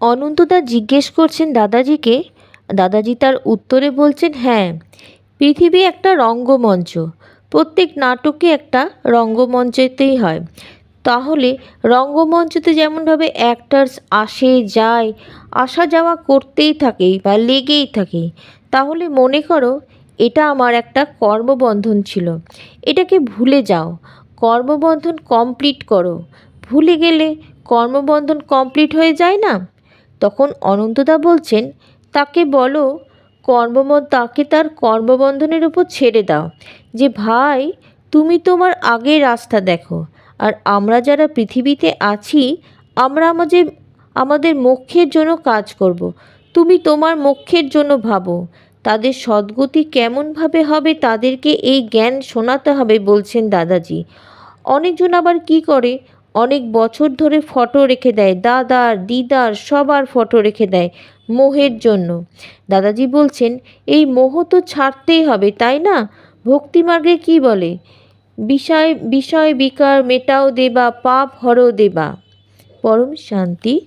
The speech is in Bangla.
অনন্তদা জিজ্ঞেস করছেন দাদাজিকে। দাদাজি তার উত্তরে বলছেন হ্যাঁ পৃথিবী একটা রঙ্গমঞ্চ। প্রত্যেক নাটকে একটা রঙ্গমঞ্চেতেই হয়। তাহলে রঙ্গমঞ্চতে যেমনভাবে অ্যাক্টার্স আসে, যায়, আসা যাওয়া করতেই থাকে বা লেগেই থাকে, তাহলে মনে করো এটা আমার একটা কর্মবন্ধন ছিল। এটাকে ভুলে যাও। কর্মবন্ধন কমপ্লিট করো। ভুলে গেলে কর্মবন্ধন কমপ্লিট হয়ে যায় না? তখন অনন্তদা বলছেন, তাকে বলো কর্মব তাকে তার কর্মবন্ধনের উপর ছেড়ে দাও। যে ভাই, তুমি তোমার আগের রাস্তা দেখো, আর আমরা যারা পৃথিবীতে আছি, আমরা আমাদের আমাদের মোক্ষের জন্য কাজ করব। তুমি তোমার মোক্ষের জন্য ভাবো। তাদের সদ্গতি কেমনভাবে হবে, তাদেরকে এই জ্ঞান শোনাতে হবে, বলছেন দাদাজি। অনেকজন আবার কি করে অনেক বছর ধরে ফটো রেখে দেয়। দাদার, দিদার সবার ফটো রেখে দেয় মোহের জন্য। দাদাজি বলছেন, এই মোহ তো ছাড়তেই হবে, তাই না? ভক্তিমার্গে কি বলে? বিষয় বিষয় বিকার মেটাও দেবা, পাপ হরও দেবা। পরম শান্তি।